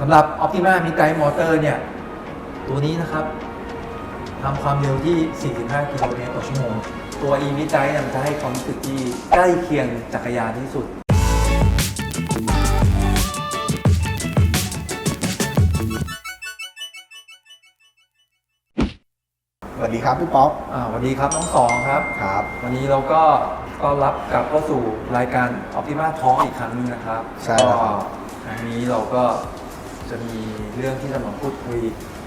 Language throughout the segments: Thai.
สำหรับ Optima Mid Drive Motor เนี่ย ตัวนี้นะครับทำความเร็วที่ 45 กิโลเมตรต่อชั่วโมง ตัว e Mid Drive เนี่ยมันจะให้ความรู้สึกที่ใกล้เคียงจักรยานที่สุด สวัสดีครับพี่ป๊อปอ่าสวัสดีครับน้องสองครับ ครับ วันนี้เราก็ต้อนรับกลับเข้าสู่รายการ Optima Talk อีกครั้งหนึงนะครับใช่แล้วครับ ก็ครั้งนี้เราก็ จะมีเรื่องที่จะมาพูดคุย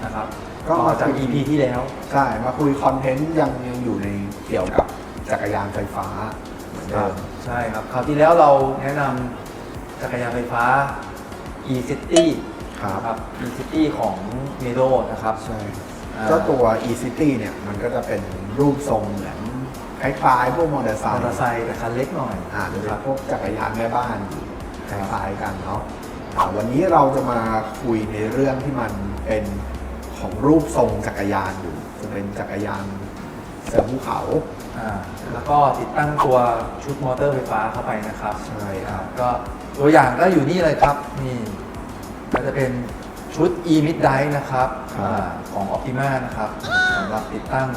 นะครับต่อจาก EP ที่แล้ว ใช่ มาคุยคอนเทนต์ยังยังอยู่ในเกี่ยวกับจักรยานไฟฟ้าเหมือนครัเดิบมใช่ครับ คราวที่แล้วเราแนะนำจักรยานไฟฟ้า e-city ครับนะครับ e-city ของ m e d o นะครับ ใช่อ่าเจ้าตัว e-city เนี่ยมันก็จะเป็นรูปทรงเหมือนคล้ายๆพวกมอเตอร์ไซมอค์เตอร์ไซค์แต่คันเล็กหน่อยอ่าจะนะเป็ครันบพวกจักรยานแม่บ้านคล้ายๆกันเนาะอ่า วันนี้เราจะมาคุยในเรื่องที่มันเป็นของรูปทรงจักรยานอยู่ จะเป็นจักรยานเสือภูเขา อ่าแล้วก็ติดตั้งตัวชุดมอเตอร์ไฟฟ้าเข้าไปนะครับใช่ครับ ก็ตัวอย่างก็อยู่นี่เลยครับนี่ก็จะเป็นชุด e mid drive นะครับครับอาของ Optima นะครับสำหรับติดตั้ง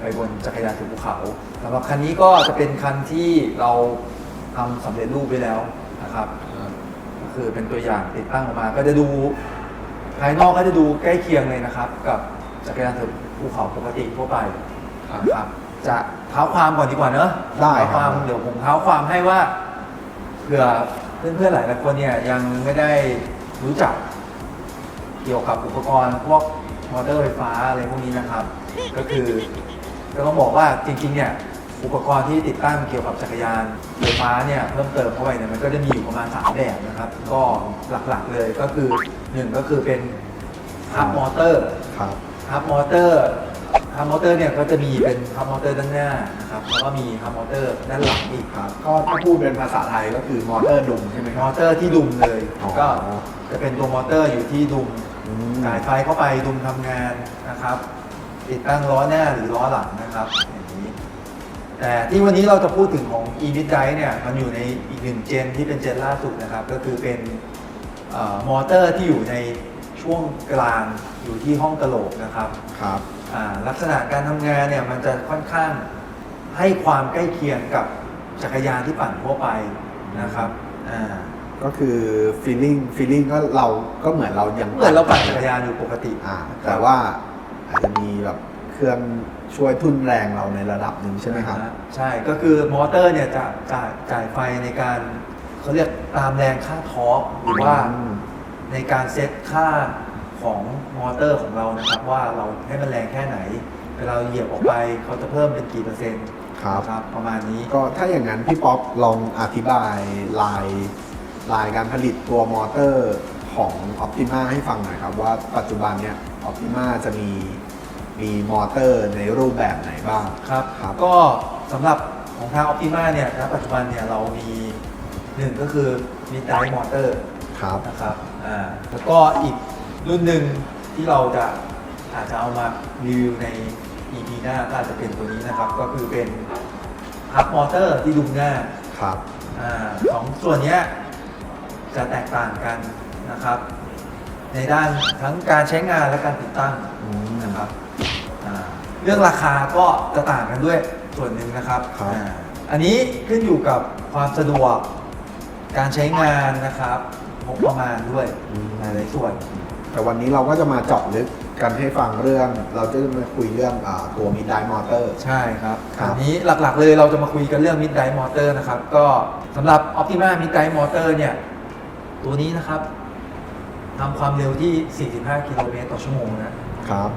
ไปบนจักรยานถึงภูเขาสำหรับคันนี้ก็จะเป็นคันที่เราทำสำเร็จรูปไปแล้วนะครับก็ คือเป็นตัวอย่างติดตั้งออกมา ก็จะดูภายนอกก็จะดูใกล้เคียงเลยนะครับ กับจักรยานถึงภูเขาปกติทั่วไปนะครับ จะเท้าความก่อนดีกว่าเนอะได้เท้าคครับวามเดี๋ยวผมเท้าความให้ว่าเผื่อเพื่อนๆหลายๆคนเนี่ยยังไม่ได้รู้จัก เกี่ยวกับอุปกรณ์พวกมอเตอร์ไฟฟ้าอะไรพวกนี้นะครับ ก็คือก็ต้องบอกว่าจริงๆเนี่ย อุปกรณ์ที่ติดตั้งเกี่ยวกับจักรยานไฟฟ้าเนี่ยเพิ่มเติมเข้าไปเนี่ยมันก็จะมีอยู่ประมาณ3แบบนะครับ ก็หลักๆเลยก็คือหนึ่งก็คือเป็นฮับมอเตอร์ครับฮับมอเตอร์ฮับมอเตอร์เนี่ยก็จะมีเป็นฮับมอเตอร์ด้านหน้านะครับแล้วก็มีฮับมอเตอร์ด้านหลังอีกครับก็ถ้าพูดเป็นภาษาไทยก็คือมอเตอร์ดุมใช่ไหมคมรัอบเตอร์ที่ดุมเลย อ๋อ ก็จะเป็นตัวมอเตอร์อยู่ที่ดุม อืมจ่ายไฟเข้าไปดุมทำงานนะครับ ติดตั้งล้อหน้าหรือล้อหลังนะครับอย่างนี้ แต่ที่วันนี้เราจะพูดถึงของ e m i d Drive เนี่ยมันอยู่ในอีกหนึ่งเจนที่เป็นเจนล่าสุดนะครับ ก็คือเป็นเอ่อมอเตอร์ที่อยู่ในช่วงกลางอยู่ที่ห้องกระโหลกนะครับครับอ่าลักษณะการทำงานเนี่ยมันจะค่อนข้างให้ความใกล้เคียงกับจักรยานที่ปั่นทั่วไปนะครับอ่าก็คือ feeling feeling ก็เราก็เหมือนเรายังเหมือนเราปั่นจักรยานอยู่ปกติอ่าแต่ว่าอาจจะมีแบบ เครื่องช่วยทุ่นแรงเราในระดับหนึ่งใช่ไหมครับนะฮะใช่ก็คือมอเตอร์เนี่ยจะจ่ายจ่ายไฟในการเขาเรียกตามแรงค่าทอร์กหรือว่าอืมในการเซตค่าของมอเตอร์ของเรานะครับ ว่าเราให้มันแรงแค่ไหนเวลาเราเหยียบออกไปเขาจะเพิ่มเป็นกี่เปอร์เซ็นต์ครับนะครับประมาณนี้ก็ถ้าอย่างนั้นพี่ป๊อปลองอธิบายลายลายการผลิตตัวมอเตอร์ของ Optima ให้ฟังหน่อยครับ ว่าปัจจุบันเนี่ย Optima จะมี มีมอเตอร์ในรูปแบบไหนบ้าง ครับ ครับก็สำหรับของทาง Optima เนี่ยณปัจจุบันเนี่ยเรามีหนึ่งก็คือมีไดมอเตอร์ครับ นะครับอ่าแล้วก็อีกรุ่นหนึ่งที่เราจะอาจจะเอามารีวิวใน EP หน้าก็อาจจะเป็นตัวนี้นะครับ ก็คือเป็นฮับมอเตอร์ที่ดุมหน้าครับ อ่าสองส่วนเนี้ยจะแตกต่างกันนะครับ ในด้านทั้งการใช้งานและการติดตั้งอืม นะครับอ่า เรื่องราคาก็จะต่างกันด้วยส่วนหนึ่งนะครับครับ อ่าอันนี้ขึ้นอยู่กับความสะดวก การใช้งานนะครับงบประมาณด้วยหลายๆส่วน แต่วันนี้เราก็จะมาเจาะลึกกันให้ฟังเรื่อง เราจะมาคุยเรื่องอาตัวมิดไดมอเตอร์ ใช่ครับครับ อันนี้หลักๆเลยเราจะมาคุยกันเรื่อง Mid Drive Motor นะครับ ก็สำหรับ Optima Mid Drive Motor เนี่ย ตัวนี้นะครับทำความเร็วที่ 45 กิโลเมตรต่อชั่วโมงนะ ครับ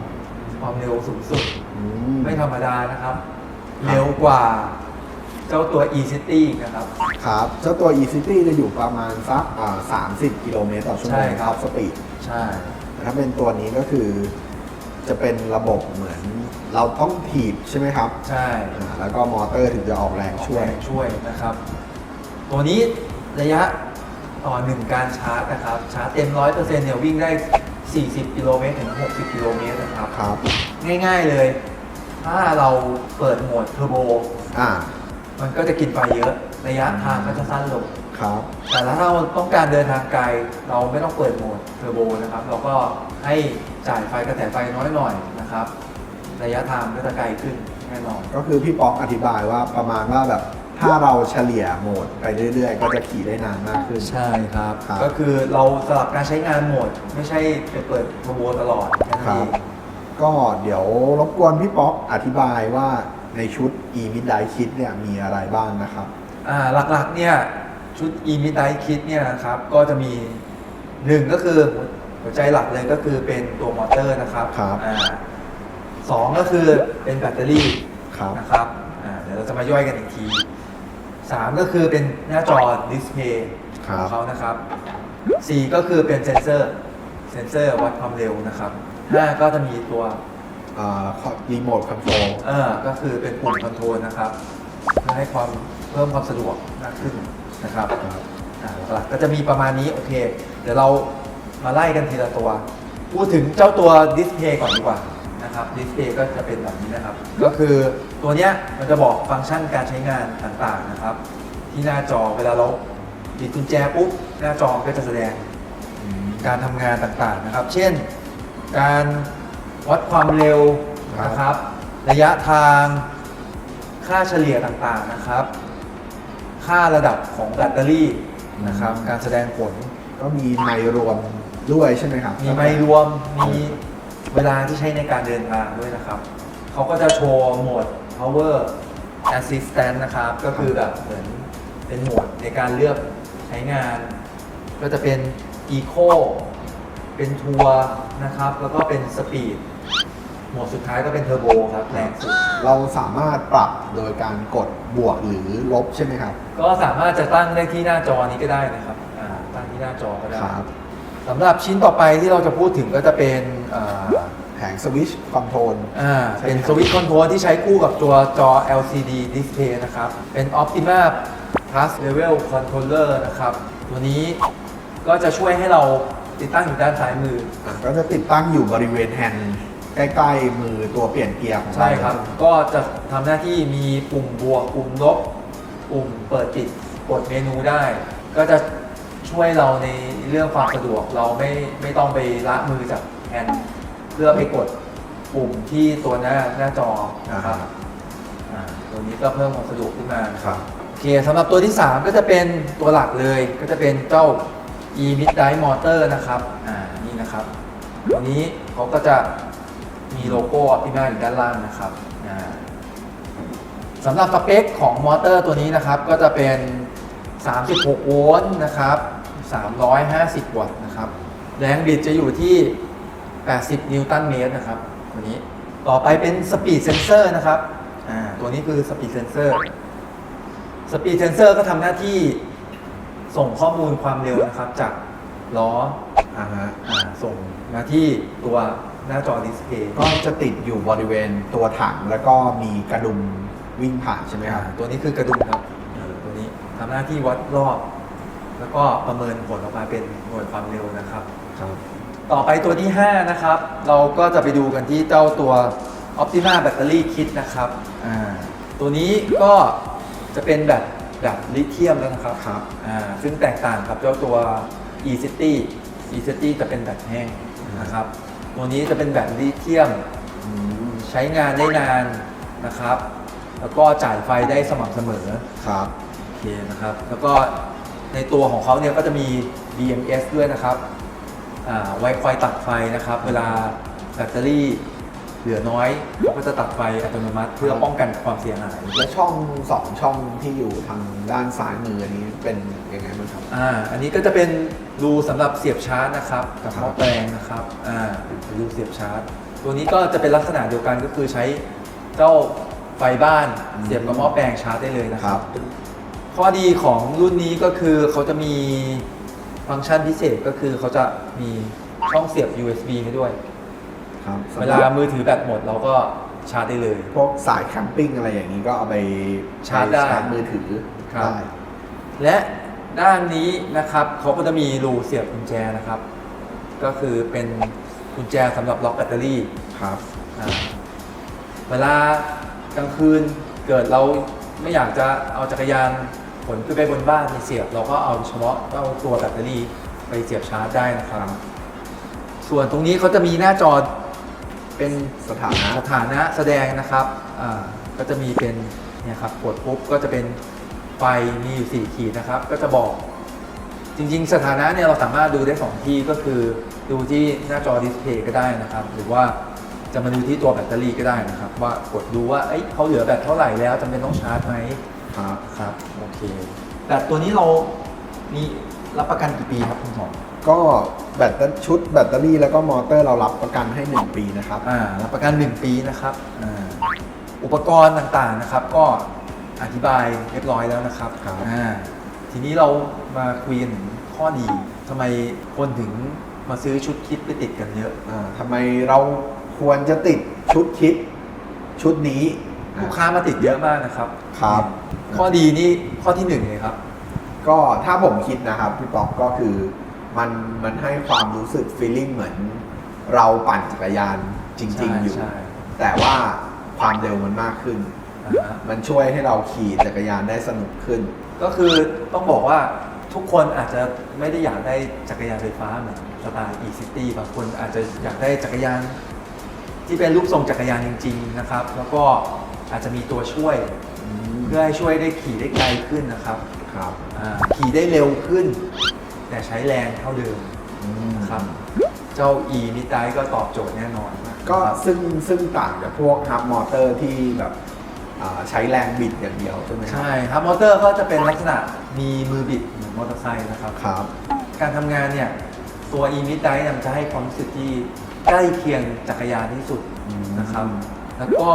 ความเร็วสูงสุดอืม ไม่ธรรมดานะครับ เร็วกว่าเจ้าตัว e-city นะครับ ครับเจ้าตัว e-city จะอยู่ประมาณสักอ่า30 กิโลเมตรต่อชั่วโมใช่งครับสปีด ใช่ ถ้าเป็นตัวนี้ก็คือจะเป็นระบบเหมือนเราต้องถีบใช่ไหมครับใช่ อ่าแล้วก็มอเตอร์ถึงจะออกแรงช่วยช่วยนะครับ ตัวนี้ระยะต่อหนึ่งการชาร์จนะครับ ชาร์จเต็ม100%เนี่ยวิ่งได้ 40 กิโลเมตรถึง 60 กิโลเมตรนะครับ ครับ ง่ายๆเลย ถ้าเราเปิดโหมดเทอร์โบ อ่า มันก็จะกินไฟเยอะ ระยะทางก็จะสั้นลง ครับ แต่ถ้าเราต้องการเดินทางไกล เราไม่ต้องเปิดโหมดเทอร์โบนะครับ เราก็ให้จ่ายไฟกระแสไฟน้อยหน่อยนะครับ ระยะทางก็จะไกลขึ้นแน่นอน ก็คือพี่ป๊อกอธิบายว่าประมาณว่าแบบ ถ้าเราเฉลี่ยโหมดไปเรื่อย ๆ ก็จะขี่ได้นานมากขึ้น ใช่ครับ ครับก็คือเราสลับการใช้งานโหมด ไม่ใช่ไปเปิดเทอร์โบตลอดแค่นั้นครัเอบงก็เดี๋ยวรบกวนพี่ป๊อกอธิบายว่าในชุด e midnight kit เนี่ยมีอะไรบ้างนะครับ อ่าหลักๆเนี่ยชุด e m i d n i g h t Kit เนี่ยนะครับก็จะมีหนึ่งก็คือหัวใจหลักเลยก็คือเป็นตัวมอเตอร์นะครับครับ อ่าสองก็คือเป็นแบตเตอรี่ครับนะครับอ่าเดี๋ยวเราจะมาย่อยกันอีกที สามก็คือเป็นหน้าจอดิสเพย์ครัขบองเขานะครับสี่ก็คือเป็นเซนเซอร์เซนเซอร์วัดความเร็วนะครับห้าก็จะมีตัวรีโมทคอนโทรลเออก็คือเป็นปุ่มคอนโทรลนะครับเพื่อให้ความเพิ่มความสะดวกมากขึ้นนะครับอ่าหลักๆก็จะมีประมาณนี้โอเค เดี๋ยวเรามาไล่กันทีละตัว พูดถึงเจ้าตัวดิสเพย์ก่อนดีกว่านะครับดิสเพย์ก็จะเป็นแบบนี้นะครับ ก็คือ ตัวเนี้ยมันจะบอกฟังก์ชันการใช้งานต่างๆนะครับ ที่หน้าจอเวลาเราปิดกุญแจปุ๊บหน้าจอก็จะแสดงการทำงานต่างๆนะครับ เช่น การวัดความเร็วนะครับ ระยะทางค่าเฉลี่ยต่างๆนะครับ ค่าระดับของแบตเตอรี่นะครับ การแสดงผลก็มีไมค์รวมด้วยใช่ไหมครับมีไมค์รวมมีเวลาที่ใช้ในการเดินทางด้วยนะครับ เขาก็จะโชว์โหมด power assistant นะครับ ก็คือแบบเหมือนเป็นโหมดในการเลือกใช้งาน ก็จะเป็น eco เป็นทัวร์นะครับ แล้วก็เป็น speed โหมดสุดท้ายก็เป็นเทอร์โบครับแรงสุด เราสามารถปรับโดยการกดบวกหรือลบใช่ไหมครับ ก็สามารถจะตั้งได้ที่หน้าจอนี้ก็ได้นะครับอ่าตั้งที่หน้าจอก็ได้ครับสำหรับชิ้นต่อไปที่เราจะพูดถึงก็จะเป็นอ่าแผ งสวิตช์คอนโทรลอ่าใช่เป็นครับสวิตช์คอนโทรลที่ใช้คู่กับตัวจอ LCD Display นะครับ เป็น Optima Plus Level Controller นะครับ ตัวนี้ก็จะช่วยให้เราติดตั้งอยู่ด้านซ้ายมือ ก็จะติดตั้งอยู่บริเวณแฮนด์ใกล้ๆมือตัวเปลี่ยนเกียร์ของเราใช่ครับ ก็จะทำหน้าที่มีปุ่มบวก ปุ่มลบ ปุ่มเปิดปิดกดเมนูได้ ก็จะช่วยเราในเรื่องความสะดวก เราไม่ไม่ต้องไปละมือจากแฮนด์ เพื่อไปกดปุ่มที่ตัวหน้าหน้าจอนะครับอ่าตัวนี้ก็เพิ่มความสะดวกขึ้นมาครับโอเคสำหรับตัวที่ 3 ก็จะเป็นตัวหลักเลย ก็จะเป็นเจ้า e midnight motor นะครับอ่านี่นะครับตัวนี้เขาก็จะมีโลโก้ Optima อยู่ด้านล่างนะครับอ่าสำหรับสเปคของมอเตอร์ตัวนี้นะครับ ก็จะเป็น 36 โวลต์นะครับ 350 วัตต์นะครับ แรงบิดจะอยู่ที่ 80 นิวตันเมตรนะครับตัวนี้ต่อไปเป็น Speed Sensor นะครับตัวนี้คือ Speed Sensor สปีดเซนเซอร์ก็ทำหน้าที่ส่งข้อมูลความเร็วนะครับ จากล้ออ่าฮะอ่าส่งมาที่ตัวหน้าจอดิสเพย์ก็จะติดอยู่บริเวณตัวถังแล้วก็มีกระดุมวิ่งผ่านใช่ไหมครับ ตัวนี้คือกระดุมครับตัวนี้ทำหน้าที่วัดรอบ แล้วก็ประเมินผลออกมาเป็นหน่วยความเร็วนะครับครับ ต่อไปตัวที่ 5 นะครับ เราก็จะไปดูกันที่เจ้าตัว Optima Battery Kit นะครับอ่าตัวนี้ก็จะเป็นแบบแบบลิเธียมแล้วนะครับครับอ่าซึ่งแตกต่างกับเจ้าตัว e-city e-city จะเป็นแบบแห้งนะครับ ตัวนี้จะเป็นแบบลิเธียมอืมใช้งานได้นานนะครับ แล้วก็จ่ายไฟได้สม่ำเสมอครับโอเคนะครับ แล้วก็ในตัวของเขาเนี่ยก็จะมี BMS ด้วยนะครับอ่า ไว้คอยตัดไฟนะครับ เวลาแบตเตอรี่เหลือน้อยเขาก็จะตัดไฟอัตโนมัติเพื่อป้องกันความเสียหาย และช่องสองช่องที่อยู่ทางด้านซ้ายมืออันนี้เป็นยังไงบ้างครับอ่าอันนี้ก็จะเป็นรูสำหรับเสียบชาร์จนะครับกับครับหม้อแปลงนะครับอ่าเป็นรูเสียบชาร์จ ตัวนี้ก็จะเป็นลักษณะเดียวกันก็คือใช้เจ้าไฟบ้านเสียบกับหม้อแปลงชาร์จได้เลยนะคครัรับบข้อดีของรุ่นนี้ก็คือเขาจะมี ฟังก์ชันพิเศษก็คือเขาจะมีช่องเสียบ USB ให้ด้วย ครับเวลามือถือแบตหมดเราก็ชาร์จได้เลย พวกสายแคมปิ้งอะไรอย่างนี้ก็เอาไปชาร์จได้ชาร์จมือถือครับ ได้และด้านนี้นะครับเขาก็จะมีรูเสียบกุญแจนะครับ ก็คือเป็นกุญแจสำหรับล็อกแบตเตอรี่ครับ อ่าเวลากลางคืนเกิดเราไม่อยากจะเอาจักรยาน ขนขึ้นไปบนบ้านมีเสียบ เราก็เอาเฉพาะเอาตัวแบตเตอรี่ไปเสียบชาร์จได้นะครับ ส่วนตรงนี้เขาจะมีหน้าจอเป็นสถานะสถานะแสดงนะครับอ่าก็จะมีเป็นเนี่ยครับกดปุ๊บก็จะเป็นไฟมีอยู่สี่ขีดนะครับ ก็จะบอกจริงๆ สถานะเนี่ยเราสามารถดูได้สองที่ก็คือดูที่หน้าจอดิสเพย์ก็ได้นะครับ หรือว่าจะมาดูที่ตัวแบตเตอรี่ก็ได้นะครับ ว่ากดดูว่าเอ้ยเขาเหลือแบตเท่าไหร่แล้วจำเป็นต้องชาร์จไหม ครับครับโอเค แต่ตัวนี้เรามีรับประกันกี่ปีครับคุณหมอ ก็แบตเตอรี่ชุดแบตเตอรี่แล้วก็มอเตอร์เรารับประกันให้ 1 ปีนะครับ อ่ารับประกัน 1 ปีนะครับอ่าอุปกรณ์ต่างๆนะครับ ก็อธิบายเรียบร้อยแล้วนะครับครับ อ่าทีนี้เรามาคุยกันถึงข้อดีทำไมคนถึงมาซื้อชุดคิดไปติดกันเยอะ อ่าทำไมเราควรจะติดชุดคิดชุดนี้ ลูกค้ามาติดเยอะมากนะครับ ครับ ข้อดีนี่ข้อที่หนึ่งเลยครับ ก็ถ้าผมคิดนะครับพี่ป๊อกก็คือมันมันให้ความรู้สึกฟีลลิ่งเหมือนเราปั่นจักรยานจริง ๆ อยู่ ใช่แต่ว่าความเร็วมันมากขึ้นอ่าฮะมันช่วยให้เราขี่จักรยานได้สนุกขึ้น ก็คือต้องบอกว่าทุกคนอาจจะไม่ได้อยากได้จักรยานไฟฟ้าเหมือนสไตล์ e-city บางคนอาจจะอยากได้จักรยาน ที่เป็นรูปทรงจักรยานจริง ๆ นะครับ แล้วก็ อาจจะมีตัวช่วย เพื่อให้ช่วยได้ขี่ได้ไกลขึ้นนะครับครับอ่าขี่ได้เร็วขึ้น แต่ใช้แรงเท่าเดิมนะครับ เจ้า e m i d ก็ตอบโจทย์แน่นอนก็ครับซึ่งซึ่งต่างจากพวกฮับมอเตอร์ที่แบบอ่าใช้แรงบิดอย่างเดียวใช่ไหมครับใช่ครับมอเตอร์ก็จะเป็นลักษณะมีมือบิดเหมือนมอเตอร์ไซค์นะครับ ครับ การทำงานเนี่ย ตัว e m i d เนี่ยมันจะให้ความรู้สึกที่ใกล้เคียงจักรยานที่สุดอืมนะครับ แล้วก็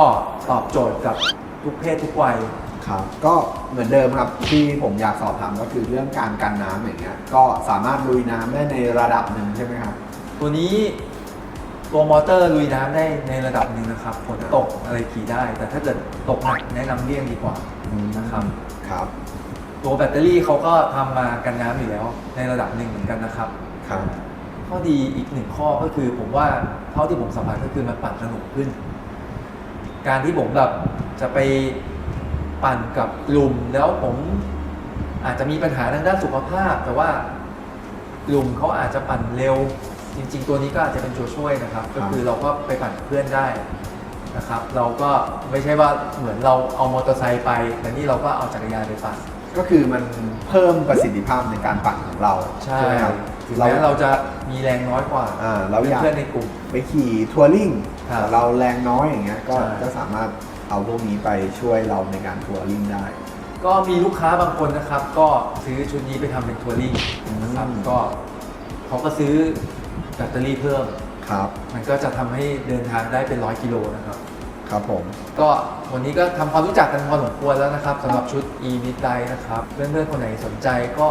ตอบโจทย์กับทุกเพศทุกวัย ครับ ก็เหมือนเดิมครับที่ผมอยากสอบถามก็คือเรื่องการกันน้ำอย่างเงี้ยก็สามารถลุยน้ำได้ในระดับหนึ่งใช่ไหมครับ ตัวนี้ตัวมอเตอร์ลุยน้ำได้ในระดับหนึ่งนะครับฝนตกอะไรขี่ได้ แต่ถ้าเกิดตกหนักแนะนำเลี่ยงดีกว่านะครับ ครับ ตัวแบตเตอรี่เขาก็ทำมากันน้ำอยู่แล้ว ในระดับหนึ่งเหมือนกันนะครับ ครับ ข้อดีอีกหนึ่งข้อก็คือผมว่าเท่าที่ผมสัมผัสก็คือมันปั่นสนุกขึ้น การที่ผมแบบจะไปปั่นกับกลุ่มแล้วผมอาจจะมีปัญหาทางด้านสุขภาพ แต่ว่ากลุ่มเขาอาจจะปั่นเร็ว จริง ๆ ตัวนี้ก็อาจจะเป็นตัวช่วยนะครับ ก็คือเราก็ไปปั่นกับเพื่อนได้นะครับ เราก็ไม่ใช่ว่าเหมือนเราเอามอเตอร์ไซค์ไปแต่นี่เราก็เอาจักรยานไปปั่นก็คือมันเพิ่มประสิทธิภาพในการปั่นของเราใช่ไหมครับถึงแม้เราจะมีแรงน้อยกว่าอ่าเราอยากเพื่อนๆในกลุ่มไปขี่ทัวริง ครับแต่เราแรงน้อยอย่างเงี้ยก็ใช่ ก็สามารถเอาพวกนี้ไปช่วยเราในการทัวริงได้ ก็มีลูกค้าบางคนนะครับ ก็ซื้อชุดนี้ไปทำเป็นทัวริงนะครับอืม ก็เขาก็ซื้อแบตเตอรี่เพิ่ม ครับ มันก็จะทำให้เดินทางได้เป็นร้อยกิโลนะครับ ครับผม ก็วันนี้ก็ทำความรู้จักกันพอสมควรแล้วนะครับสำหรับชุด e m i d d i นะครับเพื่อนๆคนไหนสนใจก็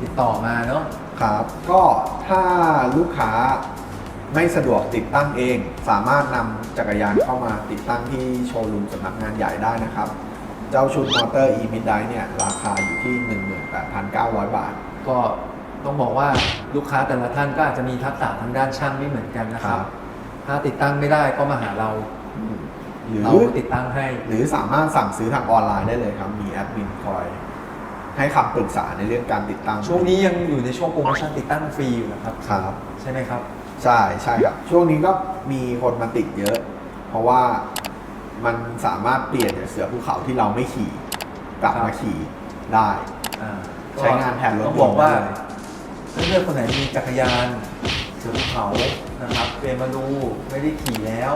ติดต่อมาเนาะ ครับก็ถ้าลูกค้า ไม่สะดวกติดตั้งเอง สามารถนำจักรยานเข้ามาติดตั้งที่โชว์รูมสำนักงานใหญ่ได้นะครับ เจ้าชุดมอเตอร์ e m i d i เนี่ยราคาอยู่ที่ 18,900 บาท ก็ต้องบอกว่าลูกค้าแต่ละท่านก็อาจจะมีทักษะทางด้านช่างไม่เหมือนกันนะครับครับถ้าติดตั้งไม่ได้ก็มาหาเราหรือเราติดตั้งให้ หรือสามารถสั่งซื้อทางออนไลน์ได้เลยครับ มีแอดมินคอยให้คำปรึกษาในเรื่องการติดตั้ง ช่วงนี้ยังอยู่ในช่วงโปรโมชั่นติดตั้งฟรีอยู่นะครับ ครับ ใช่ไหมครับ ใช่ใช่ครับ ช่วงนี้ก็มีคนมาติดเยอะ เพราะว่ามันสามารถเปลี่ยนจากเสือภูเขาที่เราไม่ขี่กลับครับมาขี่ได้ อ่าใช้งานแทนรถต้องบอกว่ายนต์ได้เลยเพื่อนๆคนไหนมีจักรยานเสือภูเขานะครับเปลี่ยนมาดูไม่ได้ขี่แล้ว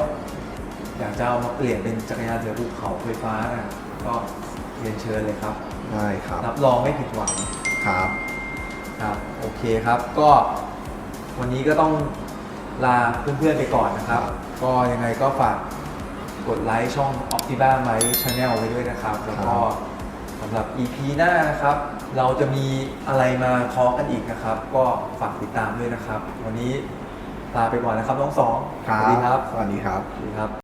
อยากจะเอามาเปลี่ยนเป็นจักรยานเสือภูเขาไฟฟ้านะก็เรียนเชิญเลยครับ ได้ครับรับรองไม่ผิดหวัง ครับ ครับ โอเคครับ ก็วันนี้ก็ต้อง ลาเพื่อนๆไปก่อนนะครับ ก็ยังไงก็ฝากกดไลค์ช่อง Optiva ไว้ Channel ไว้ด้วยนะครับ แล้วก็สำหรับ EP หน้านะครับ เราจะมีอะไรมาทอล์กกันอีกนะครับ ก็ฝากติดตามด้วยนะครับ วันนี้ลาไปก่อนนะครับน้องสองสวัสดีครับ สวัสดีครับ สวัสดีครับ